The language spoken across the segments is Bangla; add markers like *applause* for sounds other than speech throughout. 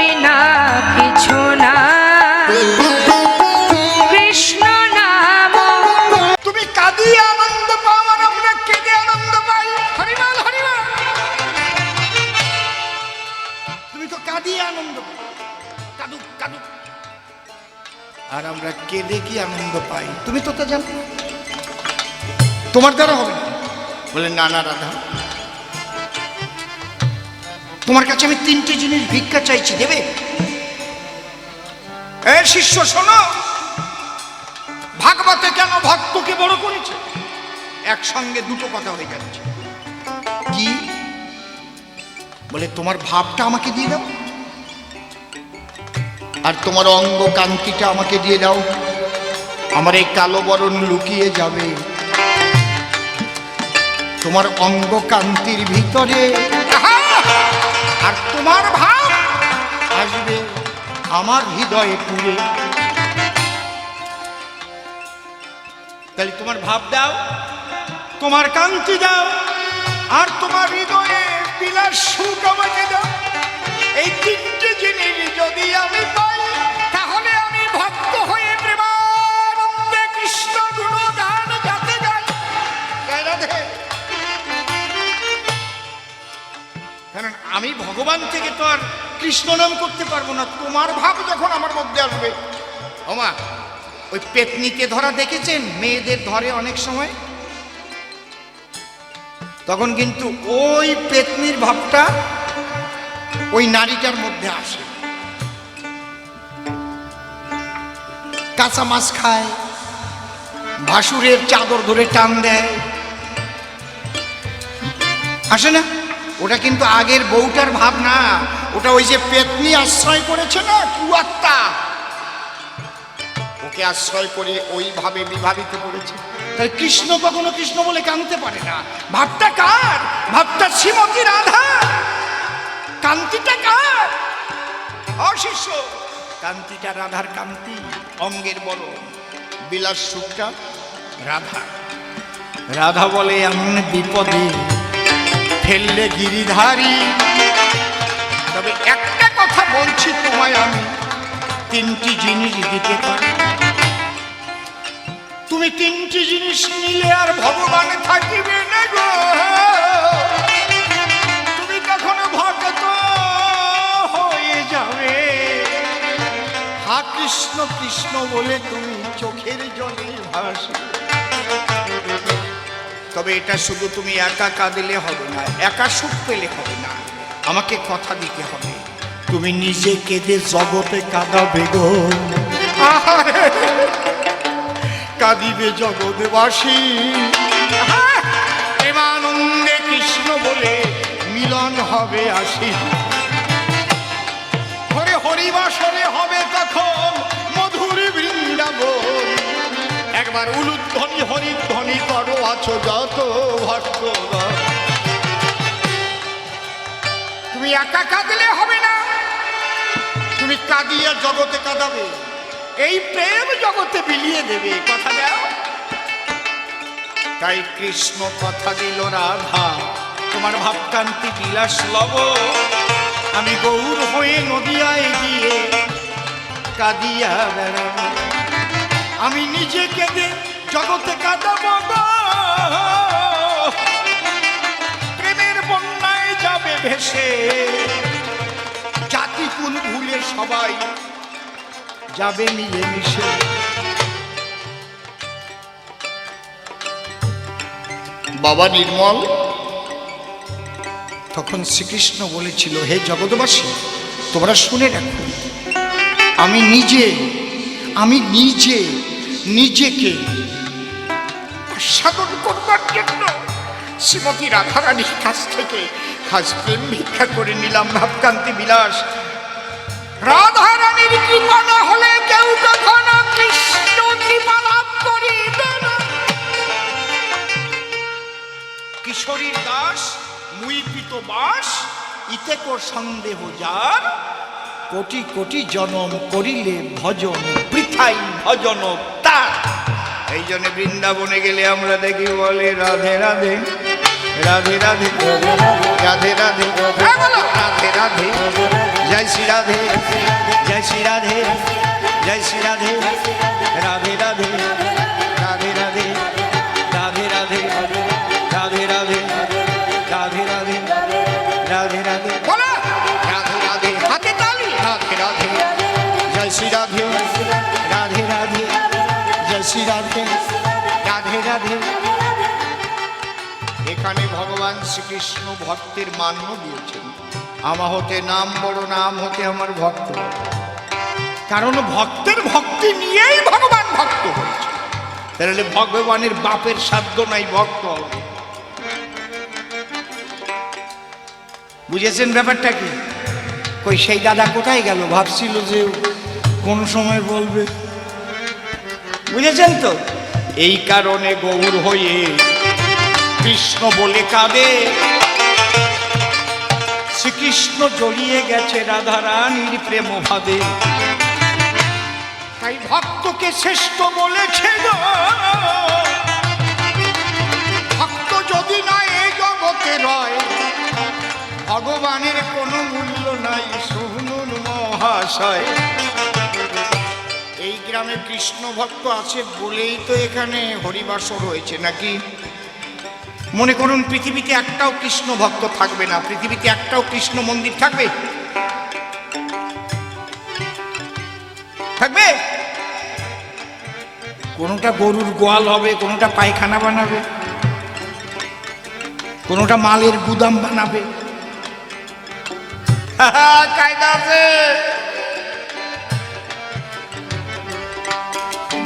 বিনা কিছু না। কৃষ্ণ নাম। তুমি কাঁদিয়ে আনন্দ পাও আর আমরা কেঁদে আনন্দ পাই। হরিমাল হরিমাল তুমি তো কাঁদিয়ে আনন্দ পাও। কাঁদুক কাঁদুক। আর আমরা কেঁদে কি আনন্দ পাই? তুমি তো তা জানো। তোমার দ্বারা হবে না। বলে, না না, রাধা। তোমার কাছে আমি তিনটে জিনিস ভিক্ষা চাইছি, দেবে? শিষ্য, শোনো। ভাগবতে কেন ভক্তকে বড় করেছে? একসঙ্গে দুটো কথা হয়ে যাচ্ছে। কি? বলে, তোমার ভাবটা আমাকে দিয়ে দাও। আর তোমার অঙ্গ কান্তিটা আমাকে দিয়ে দাও। আমার এই কালো বরণ লুকিয়ে যাবে। তোমার অঙ্গ কান্তির ভিতরে। আহা! তোমার ভাব আসবে আমার হৃদয়ে পুরে। তাহলে তোমার ভাব দাও, তোমার কান্তি দাও, আর তোমার হৃদয়ে বিলাস সুখ আমাকে দাও। এই তিনটে জিনিস যদি আমি পাই আমি ভগবান থেকে তো আর কৃষ্ণ নাম করতে পারব না। তোমার ভাব যখন আমার মধ্যে আসবে। ওমা, ওই পেতনিকে ধরা দেখেছেন? মেয়েদের ধরে অনেক সময়। তখন কিন্তু ওই পেতনির ভাবটা ওই নারীটার মধ্যে আসে। কাঁচা মাছ খায়, ভাসুরের চাদর ধরে টান দেয়। আসে না? ওটা কিন্তু আগের বউটার ভাব না ওটা ওই যে পেতনি আশ্রয় করেছে না, কুয়াত্তা? ওকে আশ্রয় করে ওইভাবে বিভাবিত করেছে। তাই কৃষ্ণ কখনো কৃষ্ণ বলে কানতে পারে না। ভাবটা কার? ভাবটা শ্রীমতী রাধা। কান্তিটা কার? অশিষ্য। কান্তিটা রাধার কান্তি, অঙ্গের বড়। বিলাস সুখটা রাধা রাধা বলে, এমন বিপদে ফেললে গিরিধারী। তবে একটা কথা বলছি তোমায় আমি, তিনটি জিনিস দিতে পারি। তুমি তিনটি জিনিস নিলে আর ভগবানে থাকিবে না গো। তুমি তখন ভক্ত হয়ে যাবে। হা কৃষ্ণ কৃষ্ণ বলে তুমি চোখের জলে ভাসবে। তবে এটা শুধু তুমি একা কাঁদলে হবে না একা সুখ পেলে হবে না। আমাকে কথা দিতে হবে। তুমি নিজে কেঁদে জগতে কাঁদাবে গো। কাঁদিবে জগৎবাসী। প্রেমানন্দে কৃষ্ণ বলে মিলন হবে আসি। হরে হরিবাসরে একবার উলুধ্বনি হরিধ্বনি করো আছো যত ভক্ত তুমি একা কাঁদলে হবে না। তুমি কাঁদিয়ে জগতে কাঁদাবে। এই প্রেম জগতে বিলিয়ে দেবে কথা দাও। তাই কৃষ্ণ কথা দিল রাধা তোমার ভাবকান্তি বিলাস লব। আমি গৌর হয়ে নদিয়ায় গিয়ে কাঁদিয়া বেড়াবো। আমি নিজে কেঁদে জগতে কাঁদাবো গো। প্রেমের বন্যায় যাবে ভেসে। জাতি কুল ভুলে সবাই যাবে মিলে মিশে বাবা নির্মল। তখন শ্রীকৃষ্ণ বলেছিল হে জগৎবাসী তোমরা শুনে রাখো। আমি নিজে আমি নিজে নিজেকে সাধন করবার জন্য শ্রীমতী রাধারানীর কাছ থেকে আজ প্রেম ভিক্ষা করে নিলাম ভাবকান্তি বিলাস। রাধারানীর কৃপা না হলে কেউ কখনো কৃষ্ণ কৃপা লাভ করিবে না। কিশোরীর দাস মুই পিত বাস ইতে কো সন্দেহ যার কোটি কোটি জনম করিলে ভজন বৃথাই ভজন তা। এই জন্য বৃন্দাবনে গেলে আমরা দেখি বলে রাধে রাধে রাধে রাধে রাধে রাধে। রাধে রাধে জয় শ্রী রাধে জয় শ্রী রাধে জয় শ্রী রাধে রাধে রাধে রাধে রাধে। এখানে ভগবান শ্রীকৃষ্ণ ভক্তের মান্য দিয়েছেন। আমা হতে নাম বড়, নাম হতে আমার ভক্ত। কারণ ভক্তের ভক্তি নিয়েই ভগবান ভক্ত হয়েছে তাহলে ভগবানের বাপের সাধ্য নাই ভক্ত হবে। বুঝেছেন ব্যাপারটা কি? কই, সেই দাদা কোথায় গেল? ভাবছিল যে কোন সময় বলবে। বুঝেছেন তো? এই কারণে গৌর হয়ে কৃষ্ণ বলে কাঁদে। শ্রীকৃষ্ণ জড়িয়ে গেছে রাধা রানীর প্রেম ভাবে তাই ভক্তকে শ্রেষ্ঠ বলেছে ভক্ত যদি না এই জগতে রয়, ভগবানের কোনো মূল্য নাই, শুনুন মহাশয়। গ্রামে কৃষ্ণ ভক্ত আছে বলেই তো এখানে হরিবাসর হয়েছে নাকি? মনে করুন, পৃথিবীতে একটাও কৃষ্ণ ভক্ত থাকবে না। পৃথিবীতে একটাও কৃষ্ণ মন্দির থাকবে? থাকবে? কোনোটা গরুর গোয়াল হবে, কোনোটা পায়খানা বানাবে, কোনোটা মালের গুদাম বানাবে। কায়দা আছে।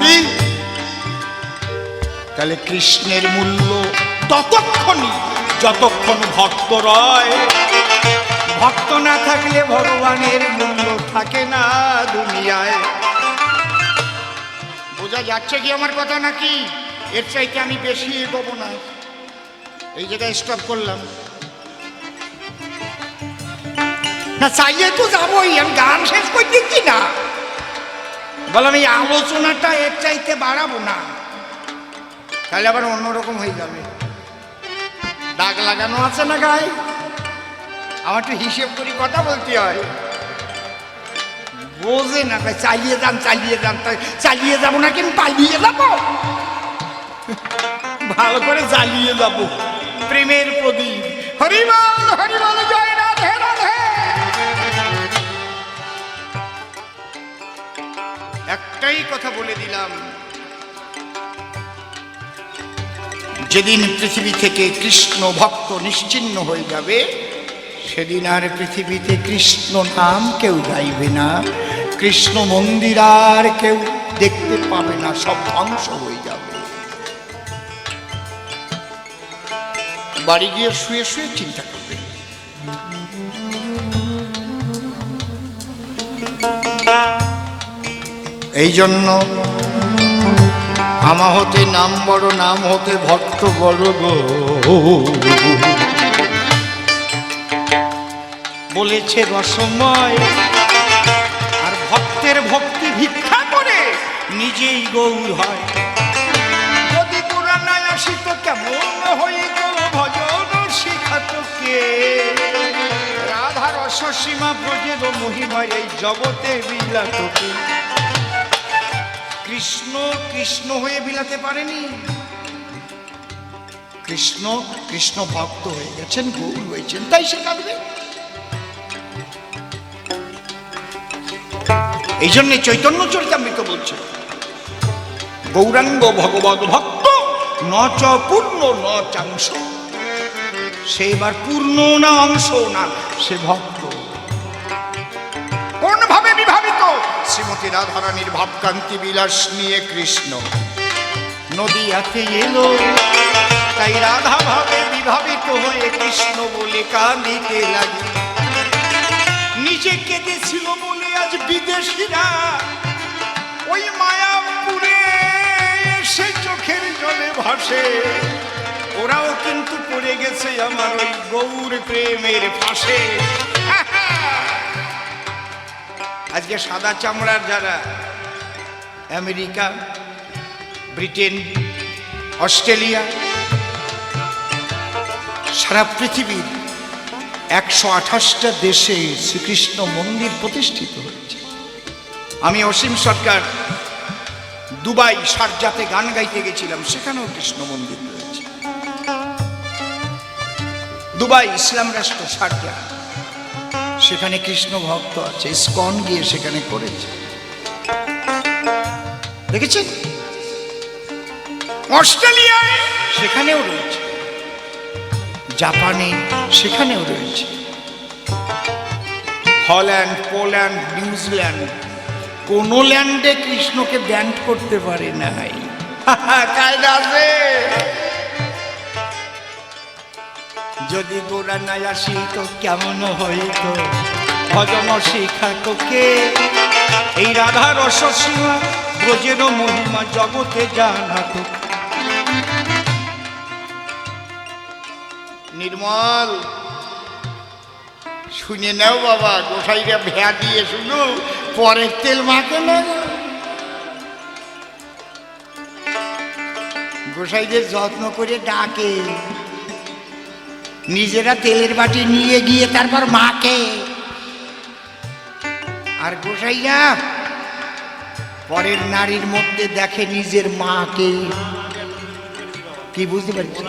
কি? তাহলে কৃষ্ণের মূল্য ততক্ষণই, যতক্ষণ ভক্ত রয়। ভক্ত না থাকলে ভগবানের মূল্য থাকে না দুনিয়ায়। বোঝা যাচ্ছে কি আমার কথা নাকি? এর চাইতে আমি বেশি এগোবো না। এই জায়গায় স্টপ করলাম। না, চাইলে তো যাবোই, আমি গান শেষ করে দিচ্ছি না। বললাম, এই আলোচনাটা এর চাইতে বাড়াবো না। তাহলে আবার অন্যরকম হয়ে যাবে। দাগ লাগানো আছে না গায়ে? আমার তো হিসেব করি কথা বলতে হয়। বোঝে না, তাই চালিয়ে যান চালিয়ে যান, তাই চালিয়ে যাব না কিন্তু পালিয়ে যাব? ভালো করে জ্বালিয়ে যাব। প্রেমের প্রদীপ। হরিবল হরিবল! একটাই কথা বলে দিলাম। যেদিন পৃথিবী থেকে কৃষ্ণ ভক্ত নিশ্চিন্ন হয়ে যাবে, সেদিন আর পৃথিবীতে কৃষ্ণ নাম কেউ গাইবে না। কৃষ্ণ মন্দির আর কেউ দেখতে পাবে না, সব ধ্বংস হয়ে যাবে। বাড়ি গিয়ে শুয়ে শুয়ে চিন্তা করবে। এই জন্য আমা হতে নাম বড়, নাম হতে ভক্ত বড় গো। বলেছে রসময়, আর ভক্তের ভক্তি ভিক্ষা করে নিজেই গৌর হয়। যদি পুরাণায় আসিত কেমন হইত ভজন শিখাত কে? রাধা রসসীমা ব্রজের মহিমায় এই জগতে বিলাতকে কৃষ্ণ কৃষ্ণ হয়ে বিলাতে পারেনি। কৃষ্ণ কৃষ্ণ ভক্ত হয়ে গেছেন, গৌর হয়েছেন, তাই সে কাঁদবে। এই জন্য চৈতন্য চরিতামৃত বলছে, গৌরাঙ্গ ভগবত ভক্ত, ন চ পূর্ণ, ন চাংশ। সে এবার পূর্ণ না অংশ না, সে ভক্ত শ্রীমতী রাধারানীর ভাবকান্তি বিলাস নিয়ে কৃষ্ণ। নদী নদীয়াতে এলো, তাই রাধা ভাবে বিভাবিত হয়ে কৃষ্ণ বলে কাঁদিতে লাগে। নিজে কেঁদেছিল বলে আজ বিদেশিরা, ওই মায়াপুরে সে চোখের জলে ভাসে। ওরাও কিন্তু পড়ে গেছে আমার ওই গৌর প্রেমের ফাঁসে। আজকে সাদা চামড়ার যারা আমেরিকা, ব্রিটেন, অস্ট্রেলিয়া, সারা পৃথিবীর একশো আঠাশটা দেশে শ্রীকৃষ্ণ মন্দির প্রতিষ্ঠিত হয়েছে। আমি অসীম সরকার দুবাই সারজাতে গান গাইতে গেছিলাম, সেখানেও কৃষ্ণ মন্দির রয়েছে। দুবাই ইসলাম রাষ্ট্র সারজা সেখানে কৃষ্ণ ভক্ত আছে স্কন গিয়ে সেখানে করেছে। দেখেছেন? অস্ট্রেলিয়ায় সেখানেও রয়েছে। জাপানে সেখানেও রয়েছে। হল্যান্ড, পোল্যান্ড, নিউজিল্যান্ড, কোন ল্যান্ডে কৃষ্ণকে ব্যান্ড করতে পারে নাই। *laughs* কায়দা আছে। যদি গোড়া নাই আসি তো কেমন হইত? ভজন শিখা তোকে এই রাধা রস ব্রজের মহিমা জগতে জানা তো নির্মল, শুনে নাও বাবা, গোসাইরা ভেয়া দিয়ে শুধু পরের তেল মাখে না। গোসাইদের যত্ন করে ডাকে। নিজেরা তেলের বাটি নিয়ে গিয়ে তারপর মাকে। আর গোসাইয়া, পরের নারীর মধ্যে দেখে নিজের মাকে। কি বুঝতে পারছি?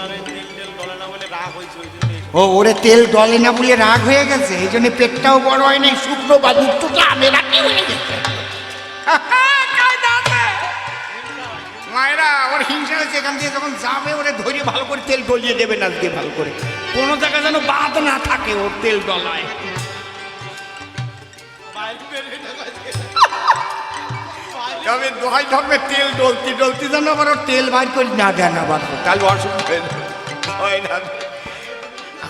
ও, ওরে তেল ডলে না বলে রাগ হয়ে গেছে, এই জন্য পেটটাও বড় হয় নাই, শুকনো বা দুধটা আমেরাটি হয়ে গেছে। মায়েরা, ওর হিংসা হয়েছে, এখান দিয়ে যখন যাবে, ওরে ধরে ভালো করে তেল ডলিয়ে দেবে না দিয়ে ভালো করে। কোনো জায়গা যেন বাদ না থাকে ওর তেল ডলায়। তবে দোহাই ধরবে তেল ডলতি ডলতি যেন আবার ওর তেল বাইর করে না দেন আবার তাহলে অসুবিধা হয় না।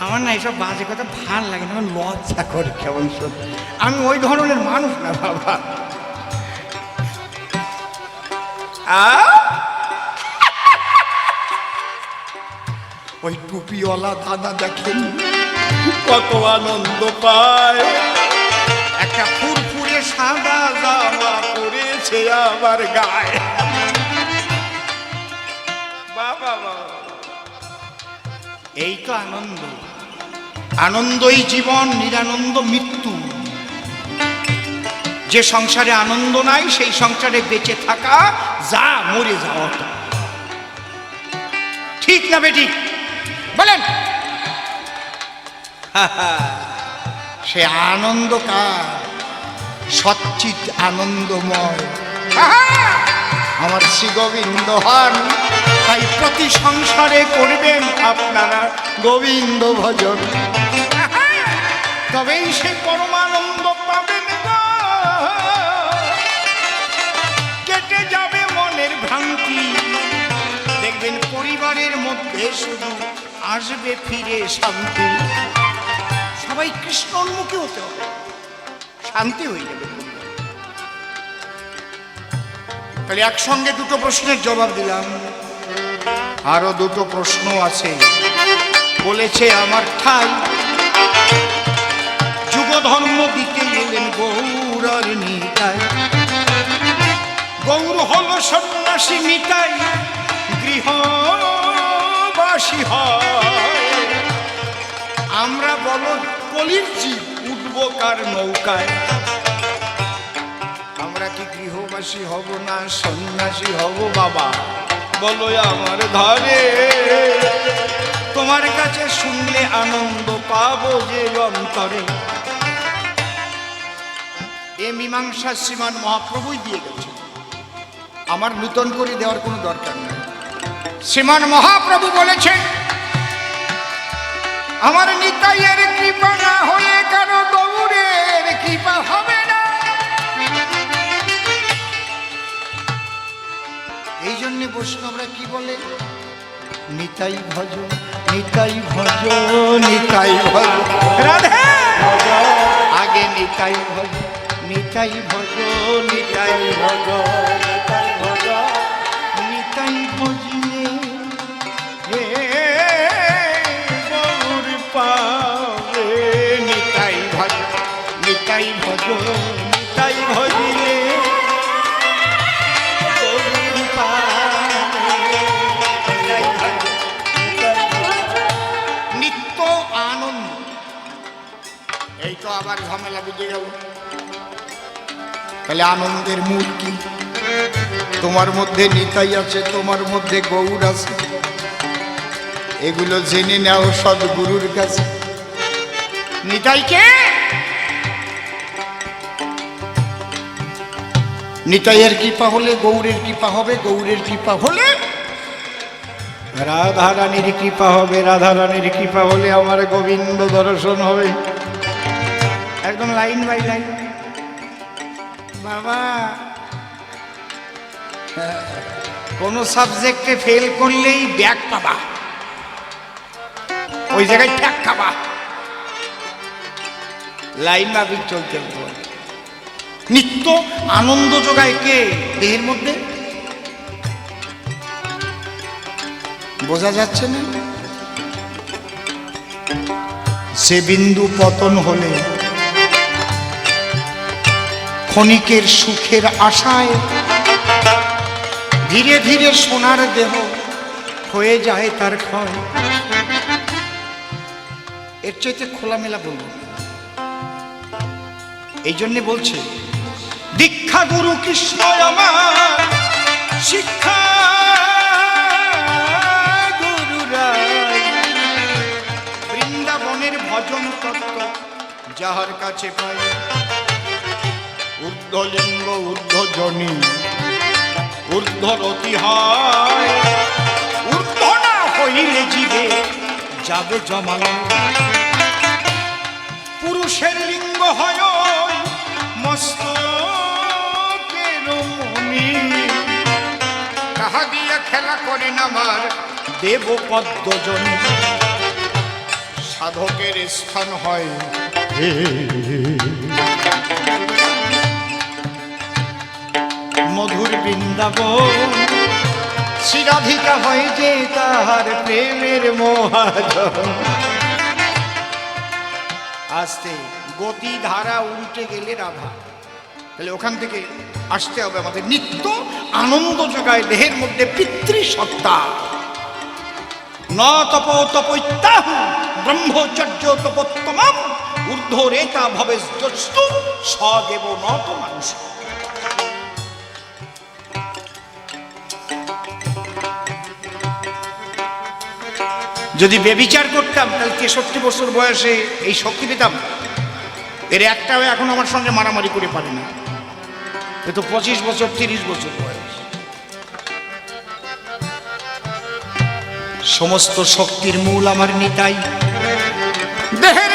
আমার না এসব বাজে কথা ভালো লাগে না আমার লজ্জা করে কেমন সত্যি। আমি ওই ধরনের মানুষ না বাবা। আ? ওই টুপিওয়ালা দাদা দেখেন। কত আনন্দ পায়। একটা ফুরফুরে সাদা জামা পরেছে আমার গায়ে। বাবা বাবা। এই তো আনন্দ। আনন্দই জীবন নিরানন্দ মৃত্যু। যে সংসারে আনন্দ নাই সেই সংসারে বেঁচে থাকা যা মরে যাওয়া ঠিক না বেটি? বলেন। সে আনন্দ কার? সচ্চিত আনন্দময়। আমার শ্রী গোবিন্দ হন তাই প্রতি সংসারে করবেন আপনারা গোবিন্দ ভজন। তবেই সে পরমানন্দ পাবেন কেটে যাবে মনের ভ্রান্তি। দেখবেন পরিবারের মধ্যে শুধু আসবে ফিরে শান্তি। সবাই কৃষ্ণোন্মুখী হতে হবে। শান্তি হয়ে যাবে। তাহলে একসঙ্গে দুটো প্রশ্নের জবাব দিলাম। আরও দুটো প্রশ্ন আছে। বলেছে আমার ঠাই। যুগ ধর্ম দিতে এলেন গৌরার নিতাই। গৌর হল সন্ন্যাসী নিতাই। গৃহবাসী হয়। আমরা বল কলির জীব উঠবো কার নৌকায়। আমরা কি গৃহবাসী হব না সন্ন্যাসী হব বাবা? বলো আমার ধরে তোমার কাছে শুনলে আনন্দ পাবো যে অন্তরে। এ মীমাংসা শ্রীমান মহাপ্রভুই দিয়ে গেছে আমার নূতন করে দেওয়ার কোনো দরকার নেই। শ্রীমান মহাপ্রভু বলেছেন আমার নিতাইয়ের কৃপা না হলে কারও গৌরের কৃপা হবে না? এই জন্যে বৈষ্ণবরা কি বলে? নিতাই ভজ নিতাই ভজ নিতাই ভজ। রাধে! আগে নিতাই ভজ নিতাই ভজ নিতাই ভজ। আবার ঝামেলা বুঝে গেল। তাহলে আনন্দের মূল কি? তোমার মধ্যে নিতাই আছে, তোমার মধ্যে গৌর আছে। এগুলো জেনে নাও সদ্গুরুর কাছে। নিতাইকে নিতাইয়ের কৃপা হলে গৌরের কৃপা হবে, গৌরের কৃপা হলে রাধা রানীর কৃপা হবে রাধা রানীর কৃপা হলে আমার গোবিন্দ দর্শন হবে। একদম লাইন বাই লাইন। বাবা। কোন সাবজেক্টে ফেল করলেই ব্যাক পাবা। ওই জায়গায় ঠ্যাক খাবা। লাইন মাফিক চলতে নিত্য আনন্দ যোগায় কে? দেহের মধ্যে? বোঝা যাচ্ছে না? সে বিন্দু পতন হলে ক্ষণিকের সুখের আশায়। ধীরে ধীরে সোনার দেহ হয়ে যায় তার ক্ষয়। এর চাইতে খোলামেলা বলব। এই জন্যে বলছে, দীক্ষা গুরু কৃষ্ণ আমার, শিক্ষা বৃন্দাবনের ভজন তত্ত্ব যাহার কাছে পাই ঊর্ধ্বলিঙ্গ ঊর্ধ্বজনী ঊর্ধ্বরতি হয় ঊর্ধ্ব হইলে যাবে পুরুষের লিঙ্গ হয় মস্তকের তাহা খেলা করেন আমার দেব পদ্মজনী সাধকের স্থান হয় বৃন্দাবন শ্রীরাধিকা হয় যে তাহার প্রেমের মহাজন। আসতে গতি ধারা উল্টে গেলে রাধা। তাহলে ওখান থেকে আসতে হবে আমাদের নিত্য আনন্দ যোগায় দেহের মধ্যে পিতৃসত্তা। ন তপ তপৈত্যাহ ব্রহ্মচর্য তপোত্তমম। ঊর্ধ্ব রেতা ভবে সদেব নত মানুষ। যদি বেবিচার করতাম, তাহলে তেষট্টি বছর বয়সে এই শক্তি পেতাম। এর একটাও এখন আমার সঙ্গে মারামারি করে পারে না। এ তো পঁচিশ বছর, তিরিশ বছর বয়স। সমস্ত শক্তির মূল আমার নিতাই। দেহের